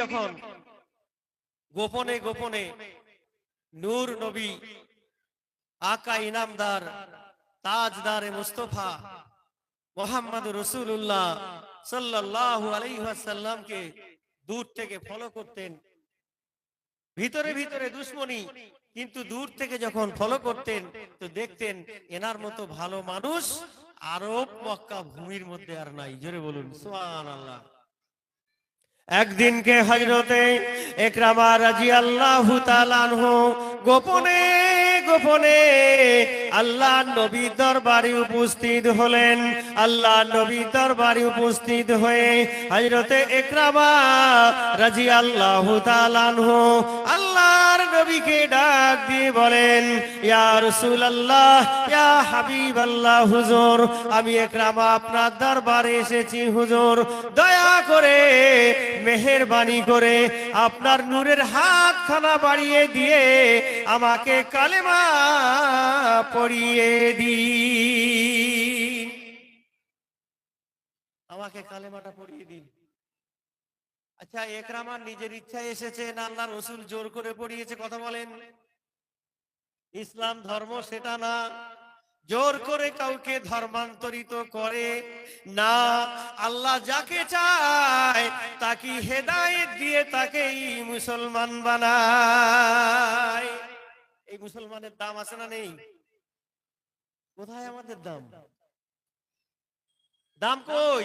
যখন গোপনে গোপনে নূর নবী, আকা ইনামদার, তাজদারে মুস্তফা, মোহাম্মদ রসুল্লাহ সাল্লাহ আলাইসাল্লামকে দূর থেকে ফলো করতেন। ভিতরে ভিতরে দুশ্মনী, কিন্তু দূর থেকে যখন ফলো করতেন, তো দেখতেন এনার মতো ভালো মানুষ আরব মক্কা ভূমির মধ্যে আর নাই। জোরে বলুন সোহান আল্লাহ একদিনকে হজরতে একরামা রাজি আল্লাহ গোপনে গোপনে আল্লাহ নবী দরবারে উপস্থিত হলেন। আল্লাহ নবী দরবারে উপস্থিত হয়ে হজরতে একরামা রাজি আল্লাহ আল্লাহর নবীকে ডাক দিয়ে বলেন, ইয়া রসুল আল্লাহ ইয়া হাবিব আল্লাহ হুজুর, আমি একরামা আপনার দরবারে এসেছি, হুজুর। দয়া করে মেহেরবানি করে আপনার নূরের হাত খানা বাড়িয়ে দিয়ে আমাকে কালেমা পড়িয়ে দি আমাকে কালেমাটা পড়িয়ে দিন। আচ্ছা একরামার নিজের ইচ্ছায় এসেছে না আল্লাহ রসুল জোর করে পড়িয়েছে, কথা বলেন। ইসলাম ধর্ম সেটা না। জোর করে কাউকে ধর্মান্তরিত করে না। আল্লাহ যাকে চায় তাকে হেদায়েত দিয়ে তাকেই মুসলমান বানায়। এই মুসলমানের দাম আছে না নেই? কোথায় আমাদের দাম? দাম কই?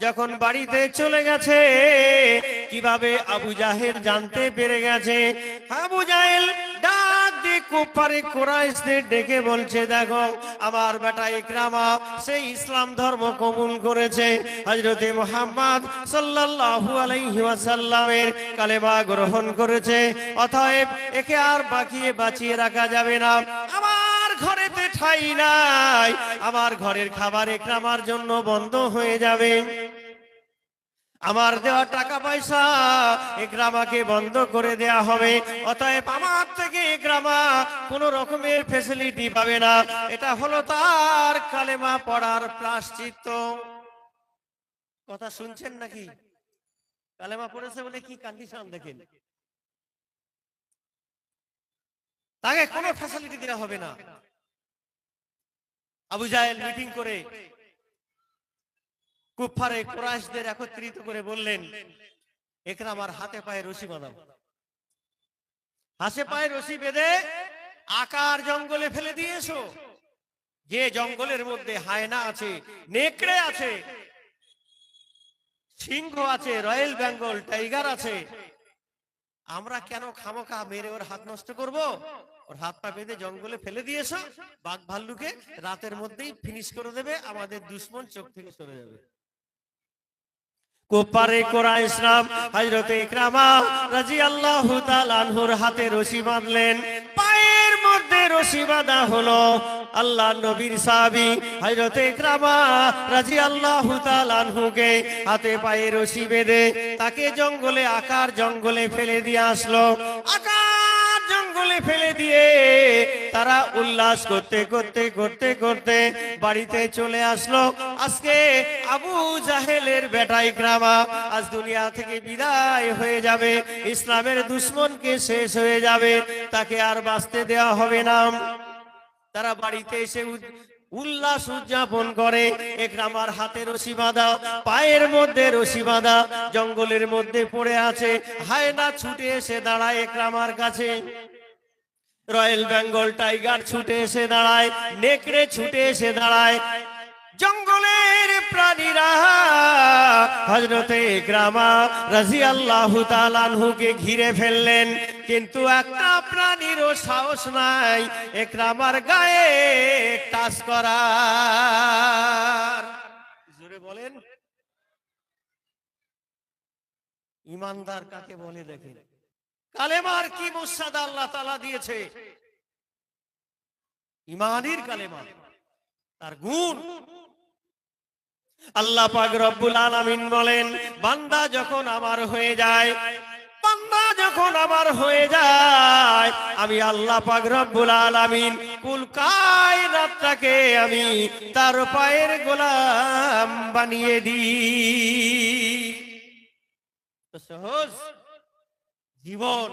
যখন বাড়িতে চলে গেছে কীভাবে আবু জাহের জানতে পেরে গেছে? আবু জাহেল দিয়ে কুপারে কোরাইশদের ডেকে বলছে, দেখো, আমার বেটা ইকরামা সেই ইসলাম ধর্ম কবুল করেছে। সাল্লাল্লাহু আলাইহি ওয়াসাল্লামের কালেমা গ্রহণ করেছে। অতএব একে আর বাকিয়ে বাঁচিয়ে রাখা যাবে না। আমার ঘরেতে ঠাই নাই। আমার ঘরের খাবার একরামার জন্য বন্ধ হয়ে যাবে। আমার দেওয়া টাকা পয়সা একরামাকে বন্ধ করে দেয়া হবে। অতএব আমার থেকে একরামা কোন রকমের ফেসিলিটি পাবে না। এটা হলো তার কালেমা পড়ার প্রাশ্চিত্য কথা শুনছেন নাকি? কালেমা পড়েছে বলে কি কন্ডিশন দেখেন? তাকে কোনো ফ্যাসিলিটি দেওয়া হবে না। আবু জাহেল মিটিং করে কুফারে কোরআশদের একত্রিত করে বললেন একরামার হাতে পায়ে রশি বাঁধাও। হাসে পায়ে রশি বেঁধে আকার জঙ্গলে ফেলে দিয়েছ। যে জঙ্গলের মধ্যে হায়না আছে, নেকড়ে আছে, সিংহ আছে রয়্যাল বেঙ্গল টাইগার আছে, আমরা কেন খামোখা মেরে ওর হাত নষ্ট করব? ওর হাত পা বেঁধে জঙ্গলে ফেলে দিয়েছ? বাঘ ভাল্লুকে রাতের মধ্যেই ফিনিশ করে দেবে, আমাদের দুশ্মন চোখ থেকে সরে যাবে। কোপারে কোরআ ইসলাম হযরতে ইকরামা রাদিয়াল্লাহু তাআলা আনহুর হাতে রশি বাঁধলেন। পায়ের মধ্যে রশি বাঁধা হলো। আল্লাহ নবীর সাহাবী হযরতে ইকরামা রাদিয়াল্লাহু তাআলা আনহুকে হাতে পায়ে রশি বেঁধে তাকে জঙ্গলে, আকার জঙ্গলে ফেলে দিয়ে আসলো। আকার জঙ্গলে ফেলে দিয়ে তারা উল্লাস করতে করতে করতে করতে বাড়িতে চলে আসলো। আজকে আবু জাহেলের বেটাই গ্রামা আজ দুনিয়া থেকে বিদায় হয়ে যাবে, ইসলামের দুশ্মনকে শেষ হয়ে যাবে, তাকে আর বাঁচতে দেওয়া হবে না। তারা বাড়িতে এসে উল্লাস উদযাপন করে। একরামার হাতে রশি বাঁধা, পায়ের মধ্যে রশি বাঁধা, জঙ্গলের মধ্যে পড়ে আছে। হায়না ছুটে এসে দাঁড়ায় একরামার কাছে। রয়্যাল বেঙ্গল টাইগার ছুটে এসে দাঁড়ায়, নেকড়ে ছুটে এসে দাঁড়ায়। জঙ্গলের প্রাণীরা হজরতে গ্রামা রাজি আল্লাহ তালানহুকে ঘিরে ফেললেন। কিন্তু একটা প্রাণীরও সাহস নাই একরামার গায়ে টাচ করার। জোরে বলেন। ইমানদার কাকে বলে দেখেন? কালেমার কি মুসাদা আল্লাহ তালা দিয়েছে? ইমানির কালেমা। তার গুণ। আল্লাহ পাক রব্বুল আলামিন বলেন, বান্দা যখন আমার হয়ে যায়, বান্দা যখন আমার হয়ে যায়, আমি আল্লাহ পাক রব্বুল আলামিন কুল কায়নাতটাকে আমি তার পায়ের গোলাম বানিয়ে দিই। সহজ জীবন,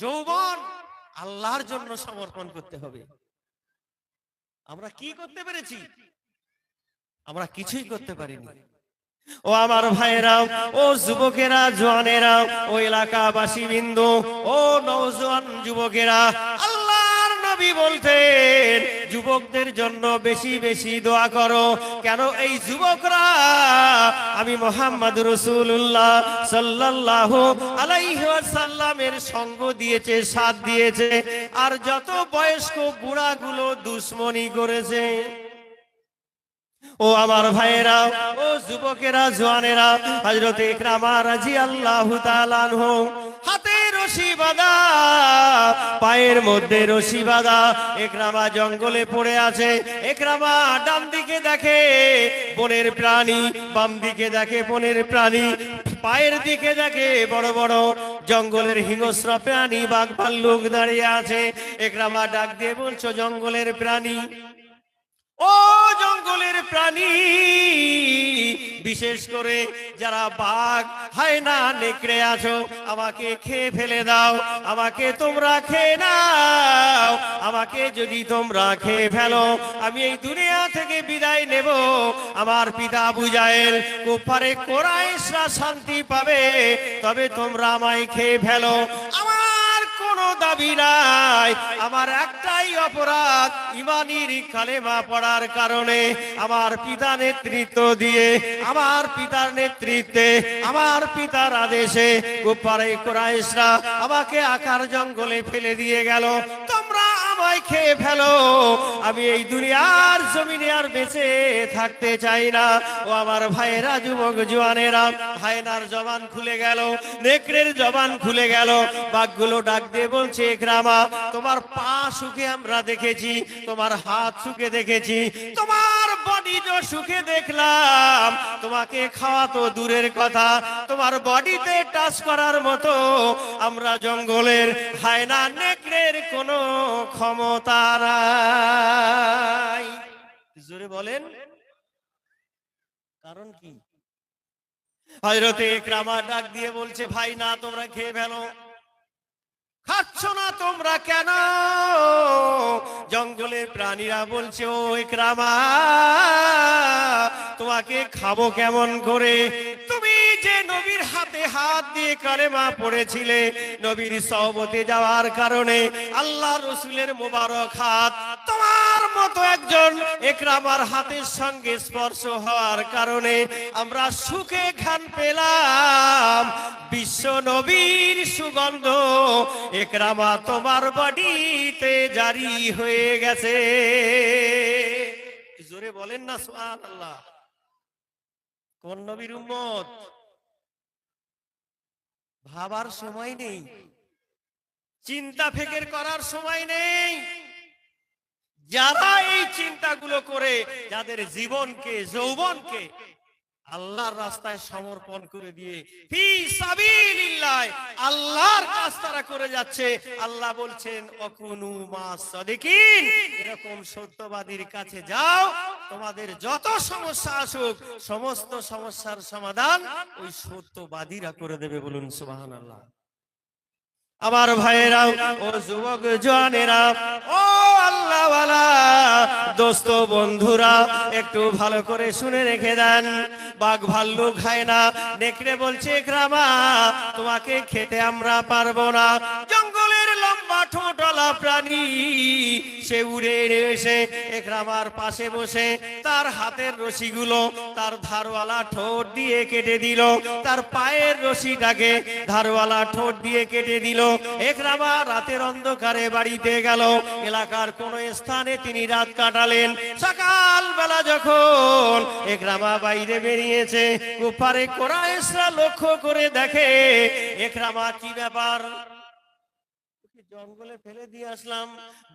যৌবন আল্লাহর জন্য সমর্পণ করতে হবে। আমরা কি করতে পেরেছি? আমরা কিছুই করতে পারিনি। ও আমার ভাইয়েরাও, ও যুবকেরা জোয়ানেরা ও এলাকাবাসী বিন্দু, ও নওজোয়ান যুবকেরা বলতেন, যুবকদের জন্য বেশি বেশি দোয়া করো। কেন এই যুবকরা? আমি মোহাম্মদ রসুল্লাহ সাল্লাল্লাহু আলাইহি ওয়াসাল্লামের সঙ্গ দিয়েছে, সাথ দিয়েছে, আর যত বয়স্ক বুড়াগুলো দুশ্মনী করেছে। ও আমার ভাইয়েরা, ও যুবকেরা, জোয়ানেরা রাদিয়াল্লাহু তাআলা আনহু, হাতে রশি বাঁধা, পায়ের মধ্যে রশি বাঁধা একরামা জঙ্গলে পড়ে আছে একরামা ডান দিকে দেখে, বনের প্রাণী বাম দিকে দেখে বনের প্রাণী, পায়ের দিকে দেখে বড় বড় জঙ্গলের হিংস্র প্রাণী, বাঘ ভাল্লুক দাঁড়িয়ে আছে একরামা ডাক দিয়ে বলছো, জঙ্গলের প্রাণী। ও জঙ্গলের প্রাণী, বিশেষ করে যারা বাঘ, হায়না, নেকড়ে আছো, আমাকে খেয়ে ফেলে দাও, আমাকে তোমরা খেয়ে নাও, আমাকে যদি তোমরা খেয়ে ফেলো, আমি এই দুনিয়া থেকে বিদায় নেব। আমার পিতা বুঝায়ের কুফারে কোরাইশরা শান্তি পাবে, তবে তোমরা আমায় খেয়ে ফেলো। আমার দাবি নাই। আমার একটাই অপরাধ, ইমানির কালেমা পড়ার কারণে আমার পিতা নেতৃত্ব দিয়ে, আমার পিতার নেতৃত্বে, আমার পিতার আদেশে গোপারে কোরাইশরা আমাকে আকার জঙ্গলে ফেলে দিয়ে গেল। তোমরা আমায় খেয়ে ফেলো। আমি এই দুনিয়ার জমিনে আর বেঁচে থাকতে চাই না। ও আমার ভাইয়েরা, যুবক জোয়ানেরা, ভাইনার জবান খুলে গেল, নেকড়ের জবান খুলে গেল। বাঘগুলো ডাক দিয়ে বলছে গ্রামা, তোমার পা সুখে আমরা দেখেছি, তোমার হাত সুখে দেখেছি, তোমার বডি তো সুখে দেখলাম। তোমাকে খাওয়া তো দূরের কথা, তোমার বডিতে টাচ করার মতো। আমরা জঙ্গলের হায়না নেকড়ের কোনো ক্ষমতা বলেন। কারণ কি? হজরতে একরামা ডাক দিয়ে বলছে, ভাই না, তোমরা খেয়ে ফেলো। খাচ্ছ না তোমরা কেন? জঙ্গলের প্রাণীরা বলছে, ও একরামা তোমাকে খাব কেমন করে? হাতে হাত দিয়ে কালেমা পড়েছিলে নবীর সহবতে যাওয়ার কারণে আল্লাহ রসুলের মোবারক হাত তোমার মতো একজন একরামার হাতের সঙ্গে স্পর্শ হওয়ার কারণে আমরা সুখে খান পেলাম। বিশ্ব নবীর সুগন্ধ একরামা তোমার বাড়িতে জারি হয়ে গেছে। জোরে বলেন না সোহান আল্লাহ কোন নবীর উম্মত? ভাবার সময় নেই। চিন্তা ফেকের করার সময় নেই। যারা এই চিন্তাগুলো করে, যাদের জীবনকে, যৌবনকে আল্লাহর রাস্তায় সমর্পণ করে দিয়ে আল্লাহর কাজ তারা করে যাচ্ছে। আল্লাহ বলছেন, অকুনু মা সাদিকিন, এরকম সত্যবাদীর কাছে যাও, তোমাদের যত সমস্যা আসুক, সমস্ত সমস্যার সমাধান ওই সত্যবাদীরা করে দেবে বলুন, সুবহানাল্লাহ। আমার ভাইয়েরা ও যুবক জোয়ানেরা ও আল্লাহওয়ালা দোস্ত বন্ধুরা একটু ভালো করে শুনে রেখে দেন। বাঘ ভাল্লু খায় না নেকড়ে বলছে গ্রামা তোমাকে খেতে আমরা পারব না। ধারওয়ালা প্রাণী। সে উড়ে এসে একরামার পাশে বসে, তার হাতের রশিগুলো তার ধারওয়ালা ঠোঁট দিয়ে কেটে দিল। তার পায়ের রশিটাকে ধারওয়ালা ঠোঁট দিয়ে কেটে দিল। একরামা রাতের অন্ধকারে বাড়িতে গেল। এলাকার কোন স্থানে তিনি রাত কাটালেন। সকাল বেলা যখন একরামা বাইরে বেরিয়েছে উপারে কোরআশরা লক্ষ্য করে দেখে, একরামা কি ব্যাপার? জঙ্গলে ফেলে দিয়ে আসলাম।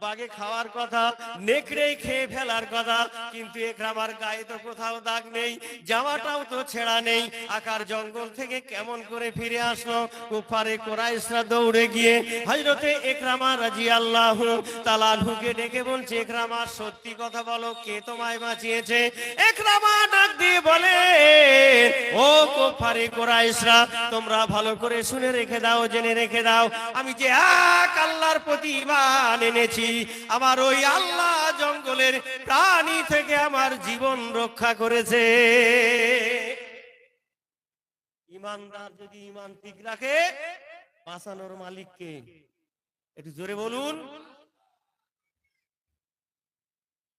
বাগে খাওয়ার কথা নেকড়ে খেয়ে ফেলার কথা, কিন্তু একরামার গায়ে তো কোথাও দাগ নেই, জামাটাও তো ছেঁড়া নেই। আকার জঙ্গল থেকে কেমন করে ফিরে আসলো? কুফারে কোরাইশরা দৌড়ে গিয়ে হজরতে একরামা রাজি আল্লাহ তালানহুকে ডেকে বলছে, একরামা, সত্যি কথা বলো, কে তোমায় বাঁচিয়েছে? একরামা ডাক দিয়ে বলে, ও কুফারে কোরাইশরা, তোমরা ভালো করে শুনে রেখে দাও, জেনে রেখে দাও। আমি যে এক আল্লাহর প্রতি ইমান এনেছি। আমার ওই আল্লাহ জঙ্গলের প্রাণী থেকে আমার জীবন রক্ষা করেছে। ইমানদার যদি ইমান ঠিক রাখে, বাঁচানোর মালিককে? একটু জোরে বলুন।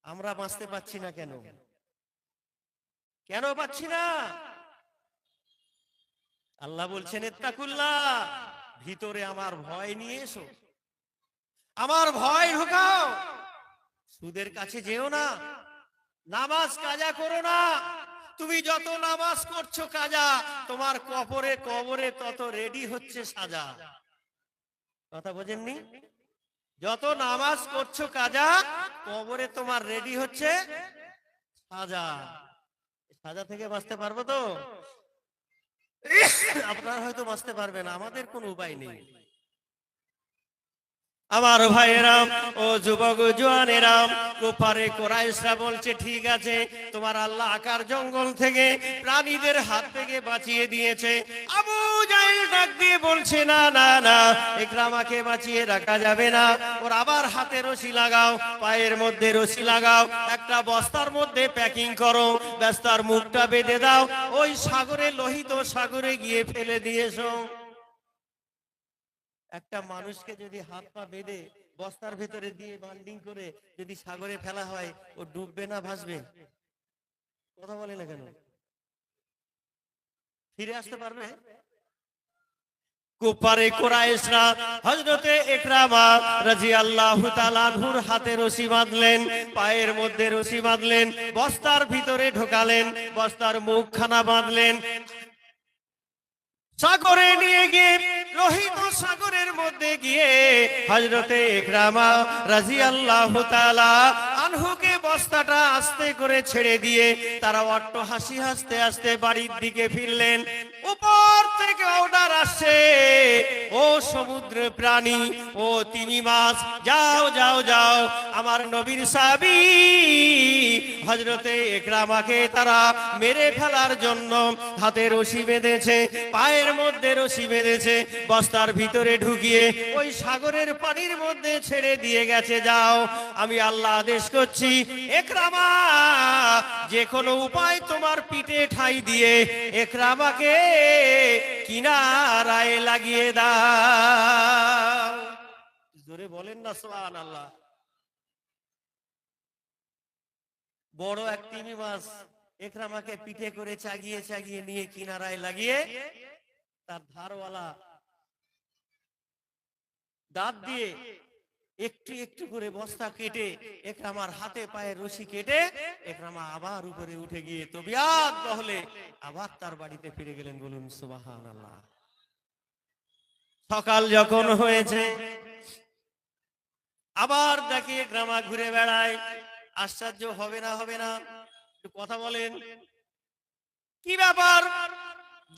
আমরা বাঁচতে পারছি না কেন? কেন পাচ্ছি না? আল্লাহ বলছেন এত্তাকুল্লাহ ভিতরে আমার ভয় নিয়ে এসো। আমার ভয় ঢোকাও। সুদের কাছে যেও না। নামাজ কাজা করো না। তুমি যত নামাজ করছ কাজা, তোমার কবরে কবরে তত রেডি হচ্ছে সাজা। কথা বোঝেননি? যত নামাজ করছ কাজা, কবরে তোমার রেডি হচ্ছে সাজা। সাজা থেকে বাঁচতে পারব তো? আপনারা হয়তো বাঁচতে পারবেন আমাদের কোনো উপায় নেই। আমার ভাইয়েরাম ও যুবক জোয়ানেরাম ওপারে কোরাইশরা বলছে, ঠিক আছে, তোমার আল্লাহ আকার জঙ্গল থেকে প্রাণীদের হাত থেকে বাঁচিয়ে দিয়েছে। আবু জাহেল ডাক দিয়ে বলছে, না না না একরামাকে বাঁচিয়ে রাখা যাবে না। ওর আবার হাতে রশি লাগাও, পায়ের মধ্যে রশি লাগাও, একটা বস্তার মধ্যে প্যাকিং করো, ব্যস্তার মুখটা বেঁধে দাও, ওই সাগরে, লোহিত সাগরে গিয়ে ফেলে দিয়েছ একটা মানুষকে যদি হাত পা বেঁধে বস্তার ভেতরে দিয়ে বান্ডিং করে যদি সাগরে ফেলা হয়, ও ডুববে না, ভাসবে? কথা বলে না কেন? ফিরে আসতে পারবে? কুপারে হাতে রশি বাঁধলেন, পায়ের মধ্যে রশি বাঁধলেন, বস্তার ভিতরে ঢোকালেন, বস্তার মুখখানা বাঁধলেন। সাগরে নিয়ে গিয়ে লোহিত সাগরের মধ্যে গিয়ে হজরতে ইকরামা রাদিয়াল্লাহু তাআলা আনহুকে বস্তাটা আস্তে করে ছেড়ে দিয়ে তারা অট্ট হাসি হাসতে হাসতে বাড়ির দিকে ফিরলেন। উপর থেকে অর্ডার আসছে ও সমুদ্র প্রাণী, ও তিনি মাছ যাও যাও যাও, আমার নবীর সাবি হজরতে একরামাকে তারা মেরে ফেলার জন্য হাতে রশি বেঁধেছে, পায়ের মধ্যে রশি বেঁধেছে, বস্তার ভিতরে ঢুকিয়ে ওই সাগরের পানির মধ্যে ছেড়ে দিয়ে গেছে, যাও, আমি আল্লাহ আদেশ করছি, একরামা, যে কোনো উপায় তোমার পিঠে ঠাই দিয়ে একরামাকে কিনারায় লাগিয়ে দাও। জোরে বলেন না সোহান আল্লাহ বড় এক তিমি মাছ একরামাকে পিঠে করে চাগিয়ে চাগিয়ে নিয়ে কিনারায় লাগিয়ে তার ধারওয়ালা দাঁত দিয়ে একটু একটু করে বস্তা কেটে একরামার হাতে পায়ে রশি কেটে একরামা আবার উপরে উঠে গিয়ে তবিয়াত বহলে আবার তার বাড়িতে ফিরে গেলেন বলুন সুবাহান আল্লাহ সকাল যখন হয়েছে, আবার দেখি একরামা ঘুরে বেড়ায়। আশ্চর্য হবে না হবে না? কথা বলেন। কি ব্যাপার?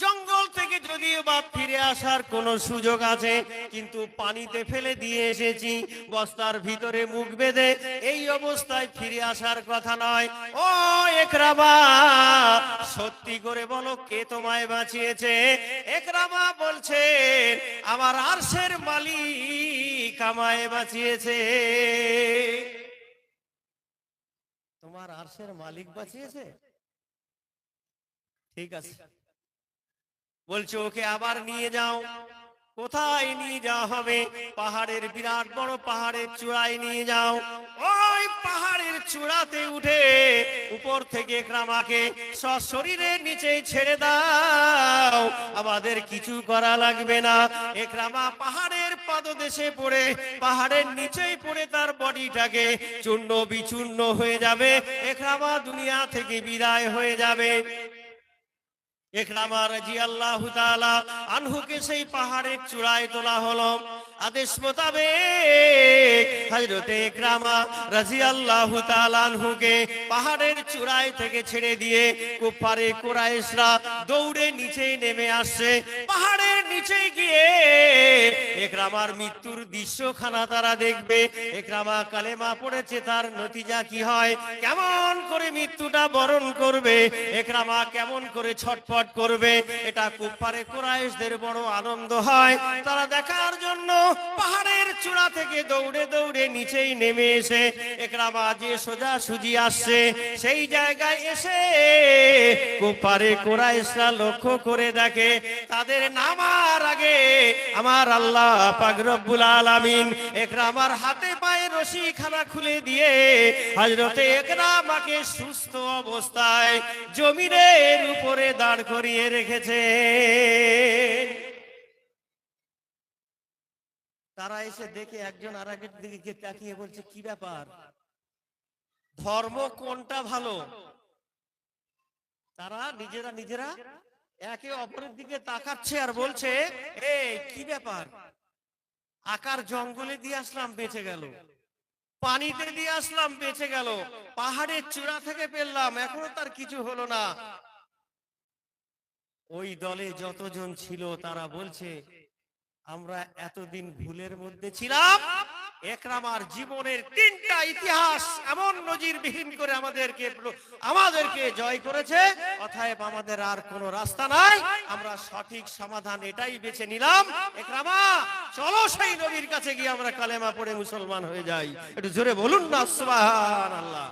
জঙ্গল থেকে যদিও বা ফিরে আসার কোনো সুযোগ আছে, কিন্তু পানিতে ফেলে দিয়ে এসেছি, বস্তার ভিতরে মুখ বেঁধে এই অবস্থায় ফিরে আসার কথা নয়। ও একরামা, সত্যি করে বলো, কে তোমায় বাঁচিয়েছে? একরামা বলছে, আমার আরশের মালিক আমায় বাঁচিয়েছে। তোমার আরশের মালিক বাঁচিয়েছে ঠিক আছে বলছে ওকে আবার নিয়ে যাও কোথায় নিয়ে যাওয়া হবে? পাহাড়ের বিরাট বড় পাহাড়ের চূড়ায় নিয়ে যাও। ওই পাহাড়ের চূড়াতে উঠে উপর থেকে ক্রামাকে সশরীরের নিচে ছেড়ে দাও। আমাদের কিছু করা লাগবে না। একরামা পাহাড়ের পাদদেশে পড়ে, পাহাড়ের নিচেই পড়ে তার বডিটাকে চূর্ণ বিচূর্ণ হয়ে যাবে। একরামা দুনিয়া থেকে বিদায় হয়ে যাবে। একরামা রাজি আল্লাহ আনহুকে সেই পাহাড়ের চূড়ায় তোলা হলো। আদেশ মোতাবেক হজরতে একরামা রাজি আল্লাহ আনহুকে পাহাড়ের চূড়ায় থেকে ছেড়ে দিয়ে কুফারে কোরাইশরা দৌড়ে নিচে নেমে আসছে। পাহাড়ের নিচে গিয়ে একরামার মৃত্যুর দৃশ্যখানা তারা দেখবে। একরামা কালেমা পড়েছে, তার নতিজা কি হয়? কেমন করে মৃত্যুটা বরণ করবে? একরামা কেমন করে ছটফট করবে? এটা কুফারে কোরাইশদের বড় আনন্দ হয়। তারা দেখার জন্য পাহাড়ের চূড়া থেকে দৌড়ে দৌড়ে নিচেই নেমে এসে একরামা যে সোজা সুজি আসছে। সেই জায়গায় এসে কুফারে কোরাইশরা লক্ষ্য করে দেখে, তাদের নামার আগে আমার আল্লাহ পাক রব্বুল আলামিন একরামার হাতে পায়ে রশি খানা খুলে দিয়ে হযরতে একরামাকে সুস্থ অবস্থায় জমিনের উপরে দাঁড় করিয়ে রেখেছে। তারা এসে দেখে একজন আর একজন দিকে তাকিয়ে বলছে, কি ব্যাপার? ধর্ম কোনটা ভালো? তারা নিজেরা নিজেরা একে অপরের দিকে তাকাচ্ছে আর বলছে, এই, কি ব্যাপার? আকার জঙ্গলে দিয়ে আসলাম, বেঁচে গেল। পানিতে দিয়ে আসলাম, বেঁচে গেল। পাহাড়ের চূড়া থেকে পেলাম এখনও তার কিছু হলো না। ওই দলে যতজন ছিল, তারা বলছে আমরা এতদিন ভুলের মধ্যে ছিলাম। একরামার জীবনের তিনটা ইতিহাস এমন নজিরবিহীন করে আমাদেরকে আমাদেরকে জয় করেছে। অতএব আমাদের আর কোনো রাস্তা নাই। আমরা সঠিক সমাধান এটাই বেছে নিলাম। একরামা, চলো সেই নবীর কাছে গিয়ে আমরা কালেমা পড়ে মুসলমান হয়ে যাই। একটু জোরে বলুন না, সুবহানাল্লাহ।